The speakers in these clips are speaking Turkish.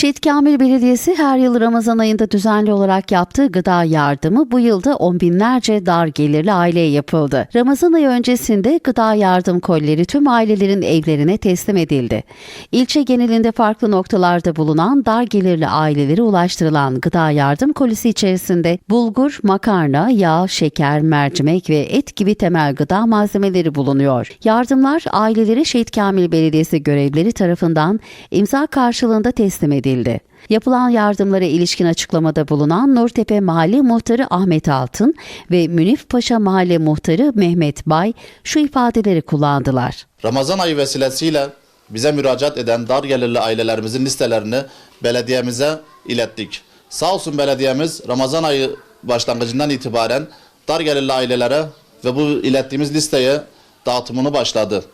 Şehit Kamil Belediyesi her yıl Ramazan ayında düzenli olarak yaptığı gıda yardımı bu yılda on binlerce dar gelirli aileye yapıldı. Ramazan ayı öncesinde gıda yardım kolileri tüm ailelerin evlerine teslim edildi. İlçe genelinde farklı noktalarda bulunan dar gelirli ailelere ulaştırılan gıda yardım kolisi içerisinde bulgur, makarna, yağ, şeker, mercimek ve et gibi temel gıda malzemeleri bulunuyor. Yardımlar ailelere Şehit Kamil Belediyesi görevlileri tarafından imza karşılığında teslim edildi. Yapılan yardımlara ilişkin açıklamada bulunan Nurtepe Mahalle Muhtarı Ahmet Altın ve Münif Paşa Mahalle Muhtarı Mehmet Bay şu ifadeleri kullandılar. Ramazan ayı vesilesiyle bize müracaat eden dar gelirli ailelerimizin listelerini belediyemize ilettik. Sağ olsun belediyemiz Ramazan ayı başlangıcından itibaren dar gelirli ailelere ve bu ilettiğimiz listeye dağıtımını başladı.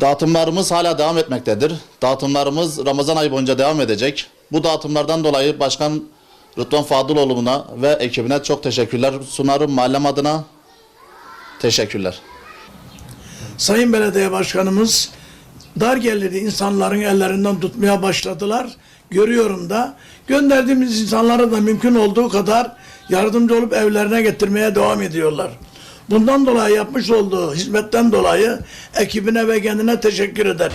Dağıtımlarımız hala devam etmektedir. Dağıtımlarımız Ramazan ayı boyunca devam edecek. Bu dağıtımlardan dolayı Başkan Rıdvan Fadıloğlu'na ve ekibine çok teşekkürler sunarım. Mahallem adına teşekkürler. Sayın Belediye Başkanımız dar gelirli insanların ellerinden tutmaya başladılar. Görüyorum da gönderdiğimiz insanlara da mümkün olduğu kadar yardımcı olup evlerine getirmeye devam ediyorlar. Bundan dolayı yapmış olduğu hizmetten dolayı ekibine ve kendine teşekkür eder.